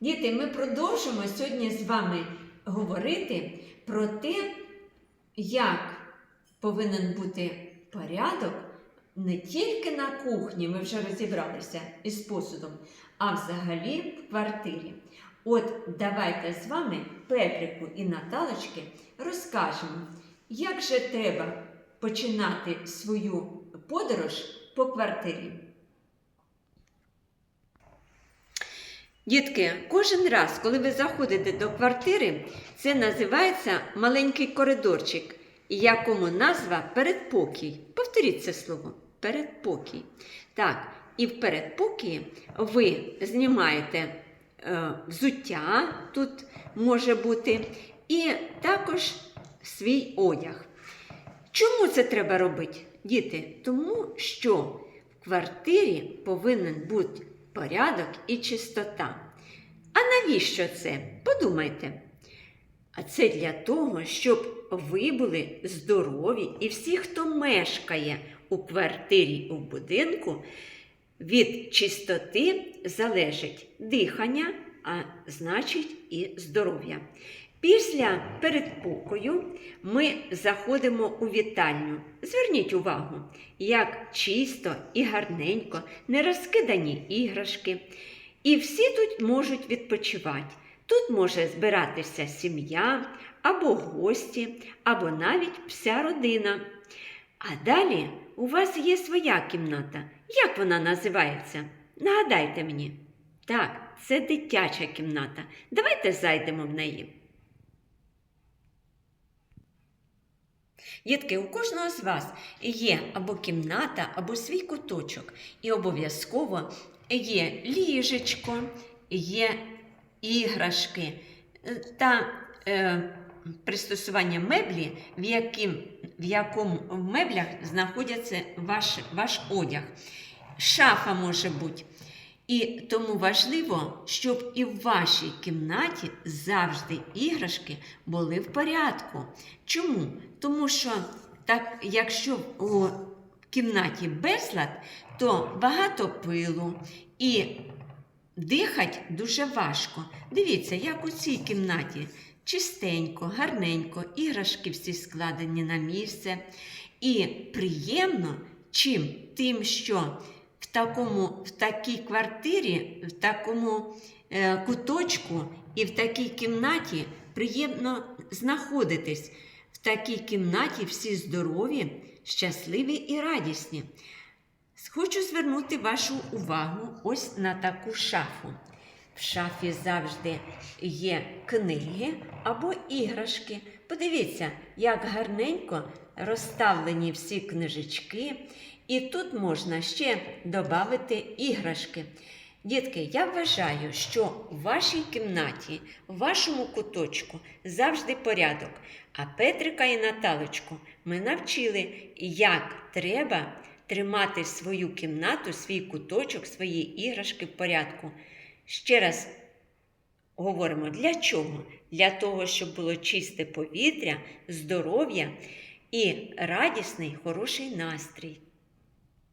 Діти, ми продовжимо сьогодні з вами говорити про те, як повинен бути порядок не тільки на кухні, ми вже розібралися із посудом, а взагалі в квартирі. От давайте з вами Петрику і Наталочки розкажемо, як же треба починати свою подорож по квартирі. Дітки, кожен раз, коли ви заходите до квартири, це називається маленький коридорчик, якому назва передпокій. Повторіть це слово передпокій. Так, і в передпокії ви знімаєте е, взуття, тут може бути, і також свій одяг. Чому це треба робити, діти? Тому що в квартирі повинен бути порядок і чистота. А навіщо це? Подумайте. А це для того, щоб ви були здорові і всі, хто мешкає у квартирі у будинку, від чистоти залежить дихання, а значить і здоров'я. Після передпокою ми заходимо у вітальню. Зверніть увагу, як чисто і гарненько, не розкидані іграшки. І всі тут можуть відпочивати. Тут може збиратися сім'я, або гості, або навіть вся родина. А далі у вас є своя кімната. Як вона називається? Нагадайте мені. Так, це дитяча кімната. Давайте зайдемо в неї. Дітки, у кожного з вас є або кімната, або свій куточок. І обов'язково є ліжечко, є іграшки та е, пристосування меблі, в, яким, в якому в меблях знаходиться ваш, ваш одяг. Шафа може бути. І тому важливо, щоб і в вашій кімнаті завжди іграшки були в порядку. Чому? Тому що так, якщо у кімнаті безлад, то багато пилу і дихати дуже важко. Дивіться, як у цій кімнаті чистенько, гарненько, іграшки всі складені на місце. І приємно чим тим, що в такому, в такій квартирі, в такому е, куточку і в такій кімнаті приємно знаходитись. В такій кімнаті всі здорові, щасливі і радісні. Хочу звернути вашу увагу ось на таку шафу. В шафі завжди є книги або іграшки. Подивіться, як гарненько розставлені всі книжечки, і тут можна ще додати іграшки. Дітки, я вважаю, що в вашій кімнаті, в вашому куточку завжди порядок. А Петрика і Наталочку ми навчили, як треба тримати свою кімнату, свій куточок, свої іграшки в порядку. Ще раз говоримо, для чого? Для того, щоб було чисте повітря, здоров'я і радісний, хороший настрій.